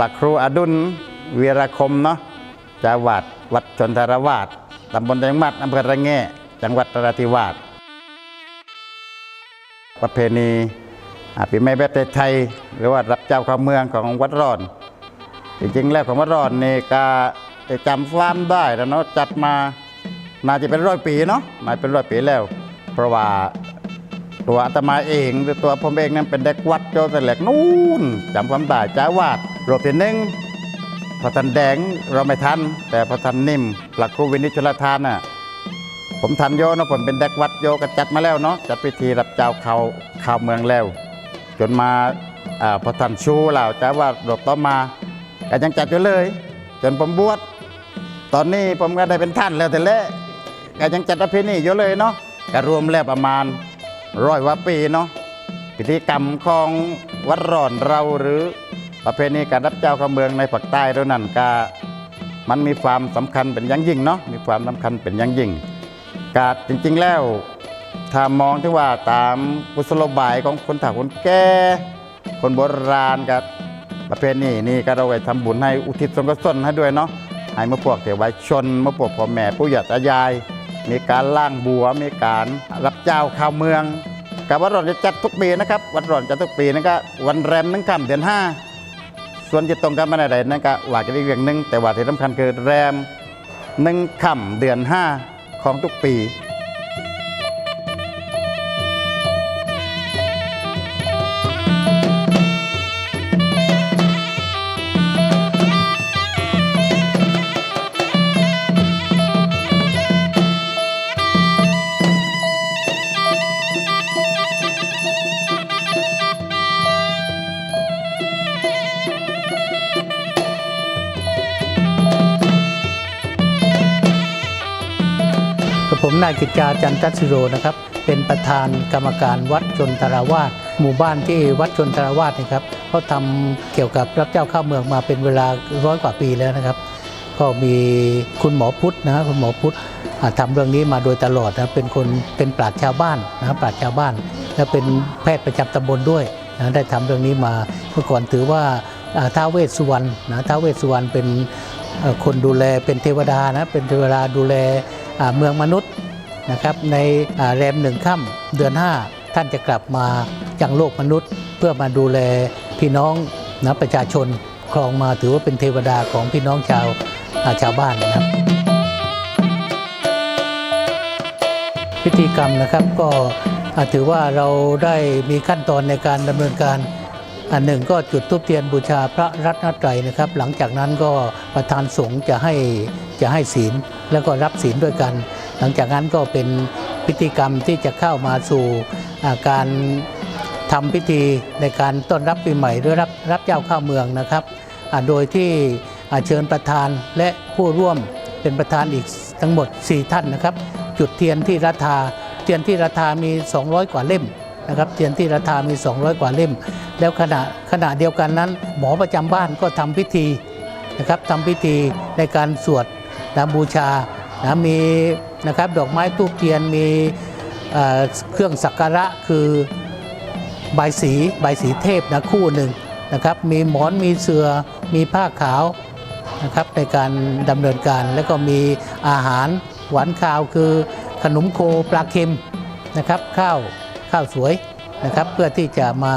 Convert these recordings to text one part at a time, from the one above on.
พระครูอดุลเวีรคมเนาะจาวัดวัดชนทรวาสตำบลแดงมัดอำเภอระแงะจังหวัดนราธิวาสประเพณีปีใหม่แบบไทยหรือว่ารับเจ้าข้าเมืองของวัดร่อน จริงๆแล้วของวัดร่อนนี่ก็จะจำความได้แล้วเนาะจัดมาน่าจะเป็นร้อยปีเนาะน่าเป็นร้อยปีแล้ว เพราะว่าตัวอาตมาเองหรือตัวผมเองนั้นเป็นเด็กวัดโจแต่แหลกนู่นจำความได้จ้าวาด รวมที่หนึ่งพระทันแดงเราไม่ทัน แต่พระทันนิ่ม หลักครูวินิจชลทานน่ะผมทันโยนะผมเป็นเด็กวัดโยก็จัดมาแล้วเนาะจัดพิธีรับเจ้าเขาเข้าเมืองแล้ว จนมาอพระทันชูเหล่าจ้าวาดรวบต่อมาก็ยังจัดอยู่เลย จนผมบวชตอนนี้ผมก็ได้เป็นท่านแล้วแต่ละก็ยังจัดประเพณีอยู่เลยเนาะก็รวมแล้วประมาณร้อยว่าปีเนาะพิธีกรรมของวัดร่อนเราหรือ ประเพณีการรับเจ้าข้าเมืองในภาคใต้เรานั่นก็มันมีความสำคัญเป็นอย่างยิ่งเนาะมีความสำคัญเป็นอย่างยิ่งกาจริง ๆแล้วถ้ามองที่ว่าตามกุศโลบายของคนเฒ่าคนแก่คนโบราณกับประเพณีนี่ก็เราไปทำบุญให้อุทิศส่วนกุศลให้ด้วยเนาะให้มาพวกเทวาชนมาพวกพ่อแม่ผู้ใหญ่ตายาย มีการล่างบัวมีการรับเจ้าข้าเมืองกับวัดร่อนจะจัดทุกปีนะครับวัดร่อนจัดทุกปีนั่นก็วันแรมหนึ่งค่ำเดือนห้า ส่วนจะตรงกันมาไหนนั่นก็ว่ากันอีกเรื่องหนึ่งแต่ว่าที่สำคัญคือแรมหนึ่งค่ำเดือนห้าของทุกปี ผมนายกิจจาจันทัศิโรนะครับ เป็นประธานกรรมการวัดชนทราวาสหมู่บ้านที่วัดชนทราวาสนะครับเขาทำเกี่ยวกับรับเจ้าข้าเมืองมาเป็นเวลาร้อยกว่าปีแล้วนะครับ ก็มีคุณหมอพุทธนะคุณหมอพุทธอ่าทำเรื่องนี้มาโดยตลอดนะเป็นคนเป็นปราชญ์ชาวบ้านนะปราชญ์ชาวบ้าน และเป็นแพทย์ประจำตำบลด้วยนะได้ทำเรื่องนี้มาเมื่อก่อนถือว่าท้าวเวสสุวรรณนะท้าวเวสสุวรรณเป็นคนดูแลเป็นเทวดานะเป็นเทวดาดูแล เมืองมนุษย์นะครับในแรมหนึ่งค่ำเดือน 5 ท่านจะกลับมายังโลกมนุษย์ เพื่อมาดูแลพี่น้องนะประชาชนครองมาถือว่าเป็นเทวดาของพี่น้องชาวาชาวบ้านนะครับ พิธีกรรมนะครับก็ถือว่าเราได้มีขั้นตอนในการดำเนินการ อันหนึ่งก็จุดทูปเทียนบูชาพระรัตนตรัยนะครับ หลังจากนั้นก็ประธานสงฆ์จะให้ จะให้ศีลแล้วก็รับศีลด้วยกัน หลังจากนั้นก็เป็นพิธีกรรมที่จะเข้ามาสู่การทำพิธีในการต้อนรับปีใหม่หรือรับรับเจ้าเข้าเมืองนะครับ โดยที่เชิญประธานและผู้ร่วมเป็นประธานอีกทั้งหมด 4 ท่านนะครับ จุดเทียนที่รัฐาเทียนที่รัฐามี 200 กว่าเล่มนะครับเทียนที่รัฐามี 200 กว่าเล่ม แล้วขณะขณะเดียวกันนั้น หมอประจำบ้านก็ทำพิธีนะครับทำพิธีในการสวด นะบูชานะมีนะครับดอกไม้ทูบเทียนมีเครื่องสักการะคือใบสีใบสีเทพนะคู่หนึ่งนะครับ มีหมอนมีเสือมีผ้าขาวนะครับในการดำเนินการแล้วก็มีอาหารหวานข้าวคือขนมโคปลาเค็มนะครับข้าวข้าวสวยนะครับ เพื่อที่จะมา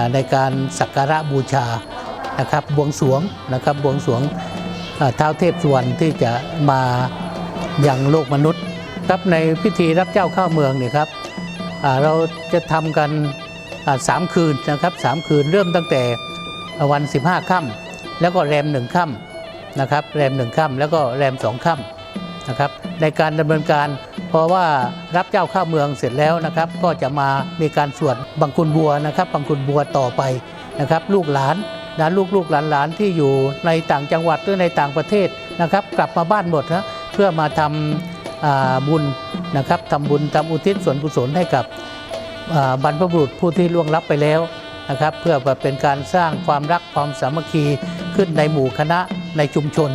าในการสักการะบูชานะครับบวงสรวงนะครับบวงสรวง อ่าท้าวเทพสวรรณที่จะมายังโลกมนุษย์ครับในพิธีรับเจ้าเข้าเมืองเนี่ยครับเราจะทำกันสามคืนนะครับสามคืนเริ่มตั้งแต่วัน 15ค่ำแล้วก็แรมหนึ่งค่ำนะครับแรมหนึ่งค่ำแล้วก็แรมสองค่ำนะครับในการดำเนินการเพราะว่ารับเจ้าเข้าเมืองเสร็จแล้วนะครับ ก็จะมามีการสวดบังคุณบัวนะครับบังคุณบัวต่อไปนะครับ ลูกหลาน นะลูกลูกหลานหลานที่อยู่ในต่างจังหวัดหรือในต่างประเทศนะครับ กลับมาบ้านหมดนะเพื่อมาทำบุญนะครับทำบุญทำอุทิศส่วนกุศลให้กับบรรพบุรุษผู้ที่ล่วงลับไปแล้วนะครับ เพื่อเป็นการสร้างความรักความสามัคคีขึ้นในหมู่คณะในชุมชน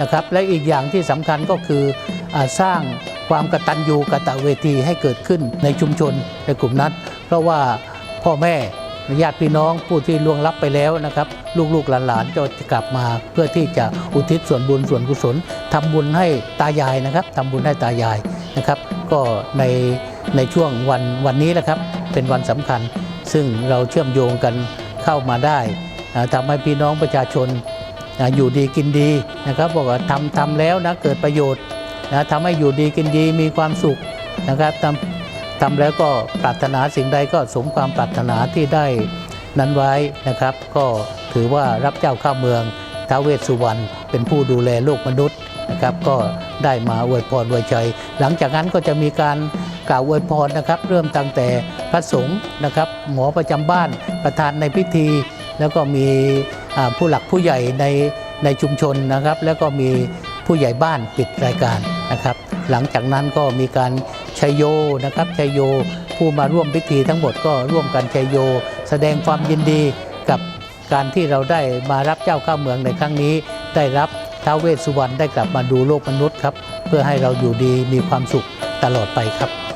นะครับ และอีกอย่างที่สำคัญก็คืออสร้างความกตัญญูกตเวทีให้เกิดขึ้นในชุมชนในกลุ่มนั้น เพราะว่าพ่อแม่ ญาติพี่น้องผู้ที่ล่วงลับไปแล้วนะครับ ลูกๆหลานๆก็จะกลับมาเพื่อที่จะอุทิศส่วนบุญส่วนกุศลทำบุญให้ตายายนะครับทำบุญให้ตายายนะครับ ก็ในในช่วงวันวันนี้นะครับ เป็นวันสำคัญ ซึ่งเราเชื่อมโยงกันเข้ามาได้อ่าทำให้พี่น้องประชาชนอ่าอยู่ดีกินดีนะครับบอกว่าทำทำแล้วนะเกิดประโยชน์นะทำให้อยู่ดีกินดีมีความสุขนะครับทำ ทำแล้วก็ปรารถนาสิ่งใดก็สมความปรารถนาที่ได้นั้นไว้นะครับ ก็ถือว่ารับเจ้าข้าเมืองท้าวเวสสุวรรณเป็นผู้ดูแลโลกมนุษย์นะครับ ก็ได้มาอวยพรอวยชัยหลังจากนั้นก็จะมีการกล่าวอวยพรนะครับ เริ่มตั้งแต่พระสงฆ์นะครับ หมอประจำบ้านประธานในพิธี แล้วก็มีผู้หลักผู้ใหญ่ในในชุมชนนะครับ แล้วก็มีผู้ใหญ่บ้านปิดรายการนะครับ หลังจากนั้นก็มีการ ชยโยนะครับชยโย ผู้มาร่วมพิธีทั้งหมดก็ร่วมกันชยโย แสดงความยินดีกับการที่เราได้มารับเจ้าข้าเมืองในครั้งนี้ ได้รับท้าวเวสสุวรรณได้กลับมาดูโลกมนุษย์ครับ เพื่อให้เราอยู่ดีมีความสุขตลอดไปครับ